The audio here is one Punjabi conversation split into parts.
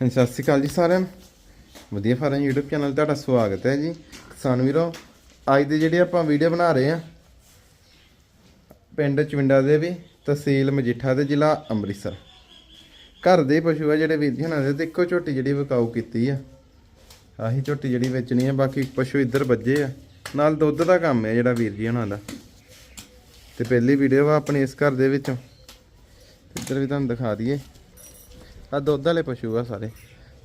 ਹਾਂਜੀ, ਸਤਿ ਸ਼੍ਰੀ ਅਕਾਲ ਜੀ ਸਾਰਿਆਂ ਨੂੰ। ਵਧੀਆ ਫਾਰਮ YouTube ਚੈਨਲ ਤੁਹਾਡਾ ਸਵਾਗਤ ਹੈ ਜੀ। ਕਿਸਾਨ ਵੀਰੋ, ਅੱਜ ਦੇ ਜਿਹੜੇ ਆਪਾਂ ਵੀਡੀਓ ਬਣਾ ਰਹੇ ਆ ਪਿੰਡ ਚਵਿੰਡਾ ਦੇ ਵੀ, ਤਹਿਸੀਲ ਮਜੀਠਾ ਦੇ ਜ਼ਿਲ੍ਹਾ ਅੰਮ੍ਰਿਤਸਰ। ਘਰ ਦੇ ਪਸ਼ੂ ਆ ਜਿਹੜੇ ਵੀਰ ਜੀ ਹਨਾਂ ਦੇ ਤੇ ਝੋਟੀ ਜਿਹੜੀ ਵਿਕਾਊ ਕੀਤੀ ਆ। ਆਹੀ ਝੋਟੀ ਜਿਹੜੀ ਵੇਚਣੀ ਆ, ਬਾਕੀ ਪਸ਼ੂ ਇੱਧਰ ਵੱਜੇ ਆ। ਨਾਲ ਦੁੱਧ ਦਾ ਕੰਮ ਹੈ ਜਿਹੜਾ ਵੀਰ ਜੀ ਹਨਾਂ ਦਾ। ਤੇ ਪਹਿਲੀ ਵੀਡੀਓ ਆ ਆਪਣੀ ਇਸ ਘਰ ਦੇ ਵਿੱਚੋਂ। ਇੱਧਰ ਵੀ ਤੁਹਾਨੂੰ ਦਿਖਾ ਦਈਏ। ਆ ਦੁੱਧ ਵਾਲੇ ਪਸ਼ੂ ਆ ਸਾਰੇ।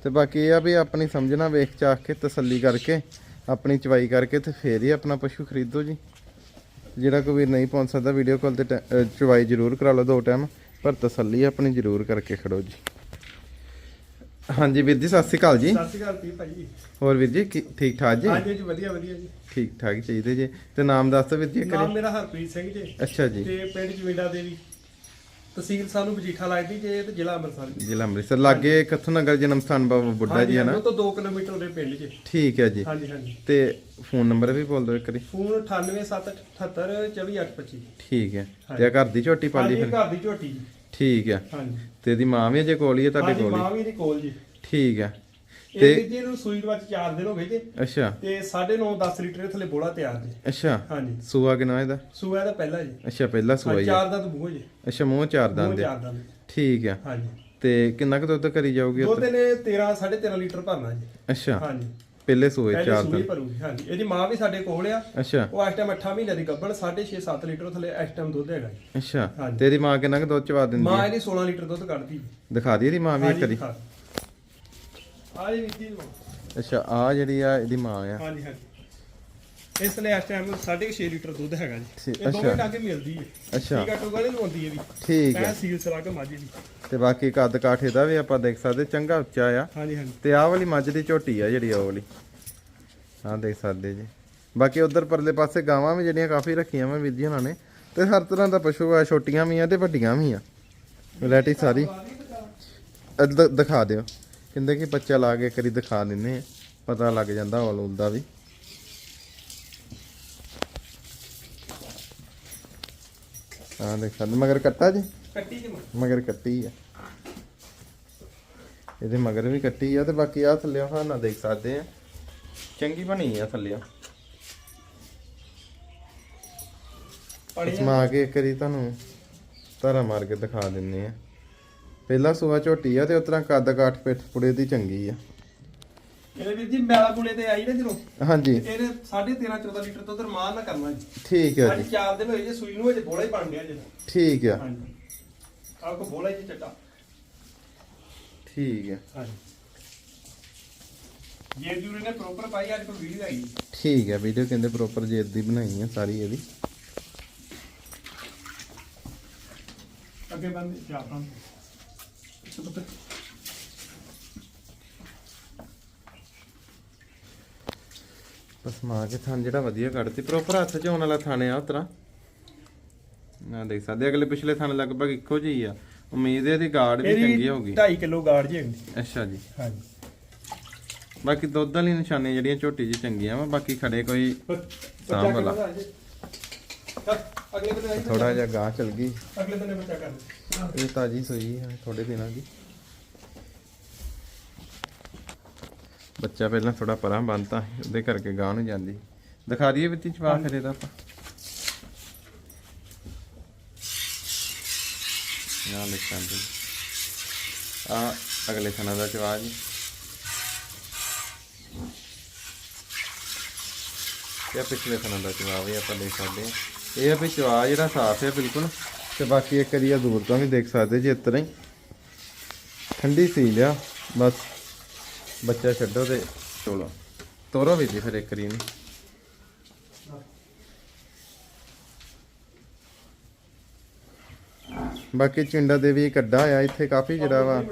ਤੇ ਬਾਕੀ ਇਹ ਆ ਵੀ ਆਪਣੀ ਸਮਝਣਾ ਵੇਖ ਚਾਖ ਕੇ ਤਸੱਲੀ ਕਰਕੇ ਆਪਣੀ ਚਵਾਈ ਕਰਕੇ ਤੇ ਫੇਰ ਹੀ ਆਪਣਾ ਪਸ਼ੂ ਖਰੀਦੋ ਜੀ। ਜਿਹੜਾ ਕੋਈ ਵੀਰ ਨਹੀਂ ਪਹੁੰਚ ਸਕਦਾ ਵੀਡੀਓ ਕਾਲ ਤੇ ਟੈ- ਚਵਾਈ ਜ਼ਰੂਰ ਕਰਾ ਲਓ ਦੋ ਟਾਈਮ ਪਰ ਤਸੱਲੀ ਆਪਣੀ ਜ਼ਰੂਰ ਕਰਕੇ ਖੜੋ ਜੀ। ਹਾਂਜੀ ਵੀਰ ਜੀ ਸਤਿ ਸ਼੍ਰੀ ਅਕਾਲ ਜੀ। ਸਤਿ ਸ਼੍ਰੀ ਅਕਾਲ ਜੀ ਭਾਈ ਹੋਰ ਵੀਰ ਜੀ ਕੀ- ਠੀਕ ਠਾਕ ਜੀ? ਹਾਂਜੀ ਜੀ ਵਧੀਆ ਵਧੀਆ ਜੀ। ਠੀਕ ਠਾਕ ਚਾਹੀਦੇ ਜੀ। ਤੇ ਨਾਮ ਦੱਸ ਦਿਓ ਵੀਰ ਜੀ ਨਾਮ ਮੇਰਾ ਹਰਪ੍ਰੀਤ ਸਿੰਘ ਜੀ। ਅੱਛਾ ਜੀ। ਤੇ ਪਿੰਡ ਜਮੀਂਡਾ ਦੇਵੀ। ਤਹਿਸੀਲ ਸਾਨੂੰ ਮਜੀਠਾ ਲੱਗਦੀ ਜੇ ਤੇ ਜ਼ਿਲ੍ਹਾ ਅੰਮ੍ਰਿਤਸਰ ਜ਼ਿਲ੍ਹਾ ਅੰਮ੍ਰਿਤਸਰ ਲਾਗੇ ਕੱਥੂ ਨਗਰ ਜਨਮ ਸਥਾਨ ਬਾਬਾ ਬੁੱਢਾ ਜੀ ਹੈ ਨਾ? ਉਹ ਤੋਂ 2 ਕਿਲੋਮੀਟਰ ਦੇ ਪਿੰਡ ਜੀ ਠੀਕ ਹੈ ਜੀ। ਹਾਂਜੀ ਹਾਂਜੀ। ਤੇ ਫੋਨ ਨੰਬਰ ਵੀ ਬੋਲ ਦਿਓ ਇੱਕ ਵਾਰੀ। ਫੋਨ 9877842825 ਠੀਕ ਹੈ। ਤੇ ਆ ਘਰ ਦੀ ਝੋਟੀ ਪਾਲੀ ਫਿਰ? ਘਰ ਦੀ ਝੋਟੀ ਜੀ। ਠੀਕ ਹੈ। ਹਾਂਜੀ। ਤੇ ਇਹਦੀ ਮਾਂ ਵੀ ਅਜੇ ਕੋਲ ਹੀ ਹੈ ਤੁਹਾਡੇ ਕੋਲ ਮਾਂ ਵੀ ਦੀ ਕੋਲ ਜੀ। ਹੀ ਠੀਕ ਹੈ। ਤੇ- ਵੀ ਜੀ ਨੂੰ ਸੂਈ ਵਿੱਚ 4 ਦਿਨ ਹੋ ਗਏ ਜੀ। ਅੱਛਾ। ਤੇ 9.5 10 ਲੀਟਰ ਥੱਲੇ ਬੋਲਾ ਤਿਆਰ ਜੀ। ਅੱਛਾ। ਹਾਂਜੀ। ਸੂਆ ਕਿੰਨਾ ਇਹਦਾ? ਸੂਆ ਦਾ ਪਹਿਲਾ ਜੀ। ਅੱਛਾ ਪਹਿਲਾ ਸੂਆ ਹੈ ਚਾਰ ਦਾ ਬੂਹ ਜੀ। ਅੱਛਾ ਮੂੰਹ ਚਾਰ ਮੂੰਹ ਦੰਦ ਦਾ ਠੀਕ ਹੈ ਹਾਂਜੀ। ਤੇ ਕਿੰਨਾ ਕੁ ਦੁੱਧ ਕਰੀ ਜਾਊਗੀ ਦੁੱਧ ਨੇ 13 13.5 ਲੀਟਰ ਭਰਨਾ ਜੀ। ਅੱਛਾ। ਹਾਂਜੀ। ਪਹਿਲੇ ਸੂਏ ਚਾਰ ਭਰੂਗੀ ਹਾਂਜੀ। ਇਹਦੀ ਮਾਂ ਵੀ ਸਾਡੇ ਕੋਲ ਆ। ਅੱਛਾ। ਉਹ ਇਸ ਟਾਈਮ 8 ਮਹੀਨੇ ਦੀ ਗੱਭਣ 6.5 7 ਲੀਟਰ ਥੱਲੇ ਇਸ ਟਾਈਮ ਦੁੱਧ ਹੈਗਾ ਜੀ। ਅੱਛਾ। ਤੇਰੀ ਮਾਂ ਕਿੰਨਾ ਕੁ ਦੁੱਧ ਚਵਾ ਦਿੰਦੀ ਮਾਂ ਇਹਦੀ 16 ਲੀਟਰ ਦੁੱਧ ਕੱਢਦੀ ਜੀ। ਦਿਖਾ ਦੀ ਇਹਦੀ ਮਾਂ ਵੀ ਇੱਕ ਵਾਰੀ। ਆ ਜੀ ਵਿੱਤੀ ਅੱਛਾ ਆ ਜਿਹੜੀ ਆ ਇਹਦੀ ਮਾਂ ਆ। ਹਾਂਜੀ ਹਾਂਜੀ। ਇਸ ਲਈ ਇਸ ਟਾਈਮ 6.5 ਲੀਟਰ ਦੁੱਧ ਹੈਗਾ ਜੀ। ਠੀਕ- ਇਹ ਦੋਵੇਂ ਅੱਛਾ। ਟਾਂਕੇ ਮਿਲਦੀ ਹੈ। ਅੱਛਾ। ਠੀਕ ਆ ਟੋਗਾ ਨਹੀਂ ਲਵਾਉਂਦੀ ਇਹ ਵੀ। ਠੀਕ ਹੈ ਸੀਲ ਸਰਾ ਕੇ ਮਾਝੀ ਦੀ। ਤੇ ਬਾਕੀ ਕੱਦ ਕਾਠੇ ਦਾ ਵੀ ਆਪਾਂ ਦੇਖ ਸਕਦੇ ਚੰਗਾ ਉੱਚਾ ਆ। ਹਾਂਜੀ ਹਾਂਜੀ। ਤੇ ਆਹ ਵਾਲੀ ਮੱਝ ਦੀ ਝੋਟੀ ਆ ਜਿਹੜੀ ਉਹ ਵਾਲੀ। ਆਹ ਦੇਖ ਸਕਦੇ ਜੀ। ਬਾਕੀ ਉਧਰ ਪਰਲੇ ਪਾਸੇ ਗਾਵਾਂ ਵੀ ਜਿਹੜੀਆਂ ਕਾਫੀ ਰੱਖੀਆਂ ਮੈਂ ਵੀਰ ਜੀ ਉਹਨਾਂ ਨੇ। ਤੇ ਹਰ ਤਰ੍ਹਾਂ ਦਾ ਪਸ਼ੂ ਆ ਛੋਟੀਆਂ ਵੀ ਆ ਤੇ ਵੱਡੀਆਂ ਵੀ ਆ। ਵੈਰਾਈਟੀ ਸਾਰੀ। ਅਹ ਦ- ਦਿਖਾ ਦਿਓ। ਕਹਿੰਦੇ ਕਿ ਬੱਚਾ ਲਾ ਕੇ ਕਰੀ ਦਿਖਾ ਦਿੰਨੇ ਆ ਪਤਾ ਲੱਗ ਜਾਂਦਾ ਹੌਲ ਹੁੰਦਾ ਵੀ। ਆਹ ਦੇਖ ਸਕਦੇ ਮਗਰ ਕੱਟਾ ਜੀ? ਕੱਟੀ ਜੀ ਮਾਂ ਮਗਰ ਕੱਟੀ ਆ। ਇਹਦੇ ਮਗਰ ਵੀ ਕੱਟੀ ਆ ਤੇ ਬਾਕੀ ਆ ਥੱਲੇ ਹਾਂ ਨਾ ਦੇਖ ਸਕਦੇ ਆ। ਚੰਗੀ ਬਣੀ ਆ ਥੱਲੇ ਪਾਣੀ ਸਮਾ ਕੇ ਇੱਕ ਵਾਰੀ ਤੁਹਾਨੂੰ ਧਾਰਾ ਮਾਰ ਕੇ ਦਿਖਾ ਦਿੰਨੇ ਆ। ਪਹਿਲਾ ਸੂਆ ਝੋਟੀ ਆ ਤੇ ਉਤਰਾ ਕੱਦ ਕਾਠ ਪਿੱਠ ਪੁੜੇ ਦੀ ਚੰਗੀ ਆ। ਇਹਦੇ ਵੀਰ ਜੀ ਮੈਲਾ ਪੁਲੇ ਤੇ ਆਈ ਨਾ ਜਦੋਂ? ਹਾਂਜੀ। ਇਹਨੇ 13.5 14 ਲੀਟਰ ਦੁੱਧ ਰਮਾਨ ਨਾ ਕਰਨਾ ਜੀ। ਠੀਕ ਅੱਜ ਜੀ। ਚਾਰ ਦਿਨ ਹੋਏ ਜੇ ਸੂਈ ਨੂੰ ਅਜੇ ਬੋਲਾ ਹੀ ਬਣ ਗਿਆ ਜੀ। ਠੀਕ ਆ। ਹਾਂਜੀ। ਆਹ ਕੋ ਬੋਲਾ ਜੀ ਚੱਟਾ। ਠੀਕ ਆ। ਹਾਂਜੀ। ਜੇ ਜੂਰੀ ਨੇ ਪ੍ਰੋਪਰ ਪਾਈ ਅੱਜ ਕੋਈ ਵੀਡੀਓ ਆਈ ਠੀਕ ਆ ਵੀਡੀਓ ਕਹਿੰਦੇ ਪ੍ਰੋਪਰ ਜੇਦ ਦੀ ਬਣਾਈ ਆ ਸਾਰੀ ਇਹਦੀ। ਅੱਗੇ ਬੰਦ ਚਾਹ ਪਾਂ ਬਸ ਮਾਰ ਕੇ ਥਣ ਜਿਹੜਾ ਵਧੀਆ ਕੱਢਤੀ ਪ੍ਰੋਪਰ ਹੱਥ 'ਚ ਆਉਣ ਵਾਲਾ ਥਣ ਆ ਉਤਰਾ। ਨਾ ਦੇਖ ਸਕਦੇ ਅਗਲੇ ਪਿਛਲੇ ਥਣ ਲਗਭਗ ਇੱਕੋ ਜਿਹੀ ਆ। ਉਮੀਦ ਹੈ ਇਹਦੀ ਗਾਰਡ ਵੀ ਚੰਗੀ ਹੋਊਗੀ। 2.5 ਕਿਲੋ ਗਾੜ ਜੀ ਹੁੰਦੀ। ਅੱਛਾ ਜੀ। ਹਾਂਜੀ। ਬਾਕੀ ਦੁੱਧ ਵਾਲੀ ਨਿਸ਼ਾਨੀ ਜਿਹੜੀਆਂ ਝੋਟੀ ਜੀ ਚੰਗੀਆਂ ਵਾ ਬਾਕੀ ਖੜੇ ਕੋਈ ਸਾਂਭ ਵਾਲਾ। ਅਗਲੇ ਦਿਨ ਆਈ ਥੋੜਾ ਜਿਹਾ ਗਾਂ ਚਲ ਗਈ। ਅਗਲੇ ਦਿਨ ਬੱਚਾ ਕਰ ਇਹ ਤਾਜੀ ਸੋਈ ਹੈ ਥੋੜੇ ਦਿਨਾਂ ਦੀ। ਬੱਚਾ ਪਹਿਲਾਂ ਥੋੜਾ ਪਰਾਂ ਬੰਨਤਾ ਉਹਦੇ ਕਰਕੇ ਗਾਂ ਨੂੰ ਜਾਂਦੀ। ਦਿਖਾ ਦਈਏ ਵਿੱਤੀ ਚਵਾ ਕਰੇ ਦਾ ਆਪਾਂ। ਨਾ ਲਿਖਾਂ ਦੇ ਆ ਅਗਲੇ ਥਣਾ ਦਾ ਚਵਾ ਜੀ। ਇਹ ਪਿਛਲੇ ਥਣਾ ਦਾ ਚਵਾ ਵੀ ਆਪਾਂ ਦੇਖ ਸਕਦੇ ਹਾਂ। ਇਹ ਆ ਵੀ ਚਵਾ ਜਿਹੜਾ ਸਾਫ਼ ਹੈ ਬਿਲਕੁਲ। ਤੇ ਬਾਕੀ ਇੱਕ ਵਾਰੀ ਆ ਦੂਰ ਤੋਂ ਵੀ ਦੇਖ ਸਕਦੇ ਜੇ ਇਸ ਤਰ੍ਹਾਂ ਹੀ। ਠੰਡੀ ਸੀ ਲਿਆ, ਬਸ ਬੱਚਾ ਛੱਡੋ ਤੇ ਚਲੋ। ਤੋਰੋ ਵੀ ਜੀ ਫਿਰ ਇੱਕ ਵਾਰੀ ਨੂੰ ਬਾਕੀ ਚਿੰਡਾ ਦੇ ਵੀ ਕੱਡਾ ਆ ਇੱਥੇ ਕਾਫੀ ਜਿਹੜਾ ਵਾ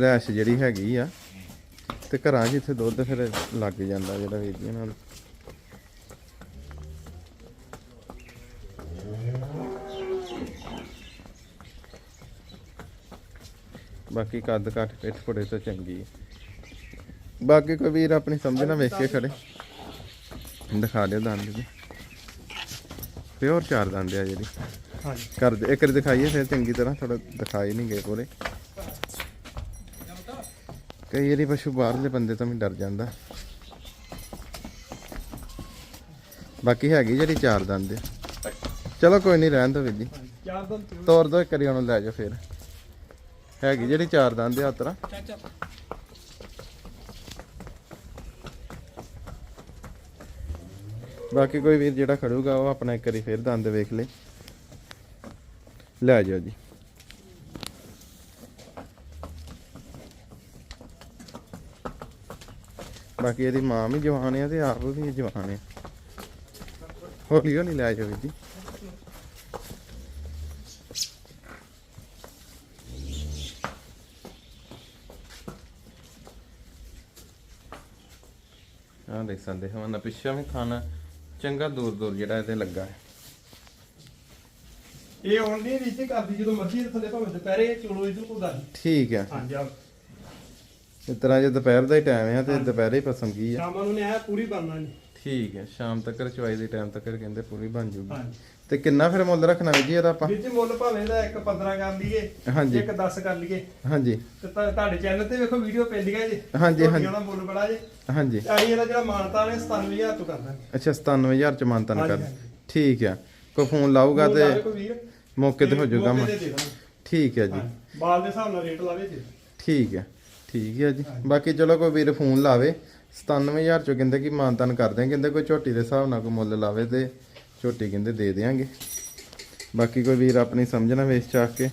ਰੈਸ਼ ਜਿਹੜੀ ਹੈਗੀ ਆ। ਤੇ ਘਰਾਂ 'ਚ ਇੱਥੇ ਦੁੱਧ ਫਿਰ ਲੱਗ ਜਾਂਦਾ ਜਿਹੜਾ ਵੀਰ ਜੀ ਨਾਲ। ਬਾਕੀ ਕੱਦ ਕੱਟ ਪਿੱਠ ਪੁੜੇ ਤੋਂ ਚੰਗੀ ਹੈ ਬਾਕੀ ਕੋਈ ਵੀਰ ਆਪਣੀ ਸਮਝ ਨਾ ਵੇਖ ਕੇ ਖੜੇ। ਦਿਖਾ ਦਿਓ ਦੰਦ ਜੀ। ਪਿਓਰ ਚਾਰ ਦੰਦ ਆ ਜਿਹੜੀ। ਹਾਂਜੀ। ਕਰ ਦੇ ਇੱਕ ਵਾਰੀ ਦਿਖਾਈਏ ਫਿਰ ਚੰਗੀ ਤਰ੍ਹਾਂ ਥੋੜਾ ਦਿਖਾਈ ਨਹੀਂ ਗਏ ਪੂਰੇ। ਕਈ ਵਾਰੀ ਪਸ਼ੂ ਬਾਹਰਲੇ ਬੰਦੇ ਤੋਂ ਵੀ ਡਰ ਜਾਂਦਾ। ਬਾਕੀ ਹੈਗੀ ਜਿਹੜੀ ਚਾਰ ਦੰਦ ਚਲੋ ਕੋਈ ਨਹੀਂ ਰਹਿਣ ਦੋ ਵੀਰ ਜੀ। ਚਾਰ ਦਿਨ ਤੇ ਤੋਰ ਦੋ ਇੱਕ ਵਾਰੀ ਉਹਨੂੰ ਲੈ ਜਾਓ ਫਿਰ। ਹੈਗੀ ਜਿਹੜੀ ਚਾਰ ਦੰਦ ਉਤਰਾ ਚਾਚਾ। ਬਾਕੀ ਕੋਈ ਵੀਰ ਜਿਹੜਾ ਖੜੂਗਾ ਉਹ ਆਪਣਾ ਇੱਕ ਵਾਰੀ ਫਿਰ ਦੰਦ ਵੇਖ ਲੇ। ਲੈ ਜਾਓ ਜੀ। ਬਾਕੀ ਇਹਦੀ ਮਾਂ ਵੀ ਜਵਾਨ ਆ ਤੇ ਆਪ ਵੀ ਜਵਾਨ ਆ। ਹੌਲੀ ਹੌਲੀ ਲੈ ਜਾਓ ਜੀ। ਆਹ ਦੇਖ ਸਕਦੇ ਹੋ ਨਾ ਪਿੱਛੇ ਵੀ ਖਾਣਾ ਚੰਗਾ ਦੂਰ ਦੂਰ ਜਿਹੜਾ ਇਹਦੇ ਲੱਗਾ ਹੈ। ਇਹ ਓਨਲੀ ਰੀਚ ਕਰਦੀ ਜਦੋਂ ਮਰਜ਼ੀ ਥੱਲੇ ਭਾਵੇਂ ਦੁਪਹਿਰੇ ਚੋਲੋ ਇਹਨੂੰ ਕੋਈ ਗੱਲ। ਠੀਕ ਹੈ। ਹਾਂਜੀ ਆ ਇਸ ਤਰ੍ਹਾਂ ਜੇ ਦੁਪਹਿਰ ਦਾ ਹੀ ਟਾਈਮ ਹੈ ਤੇ ਦੁਪਹਿਰੇ ਹੀ ਪਸੰਦ ਕੀ ਹੈ ਸ਼ਾਮਾਂ ਨੂੰ ਨੇ ਇਹ ਪੂਰੀ ਬਣਨਾ ਨਹੀਂ। ਠੀਕ ਹੈ ਸ਼ਾਮ ਤੱਕ ਚਵਾਈ ਦੇ ਟਾਈਮ ਤੱਕ ਕਹਿੰਦੇ ਪੂਰੀ ਬਣ ਜੂਗੀ। ਹਾਂਜੀ। ਤੇ ਕਿੰਨਾ ਫਿਰ ਮੁੱਲ ਰੱਖਣਾ ਵੀ ਜੀ ਇਹਦਾ ਆਪਾਂ? ਵੀਰ ਜੀ ਮੁੱਲ ਭਾਵੇਂ ਦਾ ਇੱਕ 15 ਕਰ ਲਈਏ। ਇੱਕ 10 ਕਰ ਲਈਏ। ਹਾਂਜੀ। ਤੇ ਤੁਹਾ- ਤੁਹਾਡੇ ਚੈਨਲ ਤੇ ਵੇਖੋ ਵੀਡੀਓ ਪੈਂਦੀਆਂ ਜੇ। ਹਾਂਜੀ, ਹਾਂਜੀ। ਮੁੱਲ ਬੜਾ ਜੇ। ਹਾਂਜੀ। ਤੇ ਅਸੀਂ ਇਹਦਾ ਜਿਹੜਾ ਮਾਨਤਾ ਨੇ 97000 ਤੋਂ ਕਰਨਾ ਅੱਛਾ 97000 ਚ ਮਾਨਤਨ ਕਰ ਹਾਂਜੀ। ਠੀਕ ਹੈ। ਕੋਈ ਫੋਨ ਲਾਊਗਾ ਮੁੱਲ ਲਾਵੇ ਤੇ ਕੋਈ ਵੀਰ? ਮੌਕੇ ਤੇ ਹੋ ਜਾਊਗਾ ਮੌਕੇ ਤੇ ਦੇ ਦਾਂਗੇ। ਠੀਕ ਹੈ ਜੀ। ਹਾਂਜੀ। ਬਾਲ ਦੇ ਹਿਸਾਬ ਨਾਲ ਰੇਟ ਲਾਵੇ ਜੀ। ਠੀਕ ਹੈ। ਠੀਕ ਹੈ ਜੀ। ਬਾਕੀ ਚਲੋ ਕੋਈ ਵੀਰ ਫੋਨ ਲਾਵੇ। 97000 ਚੋਂ ਕਹਿੰਦੇ ਕਿ ਮਾਨਤਨ ਕਰਦੇ ਦਿਆਂਗੇ ਕਹਿੰਦੇ ਕੋਈ ਝੋਟੀ ਦੇ ਹਿਸਾਬ ਨਾਲ ਕੋਈ ਮੁੱਲ ਲਾਵੇ ਤੇ ਝੋਟੀ ਕਹਿੰਦੇ ਦੇ ਦਿਆਂਗੇ। ਬਾਕੀ ਕੋਈ ਵੀਰ ਆਪਣੀ ਸਮਝਣਾ ਵੇਚ ਚਾਹ ਕੇ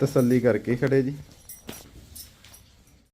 ਤਸੱਲੀ ਕਰਕੇ ਖੜੇ ਜੀ।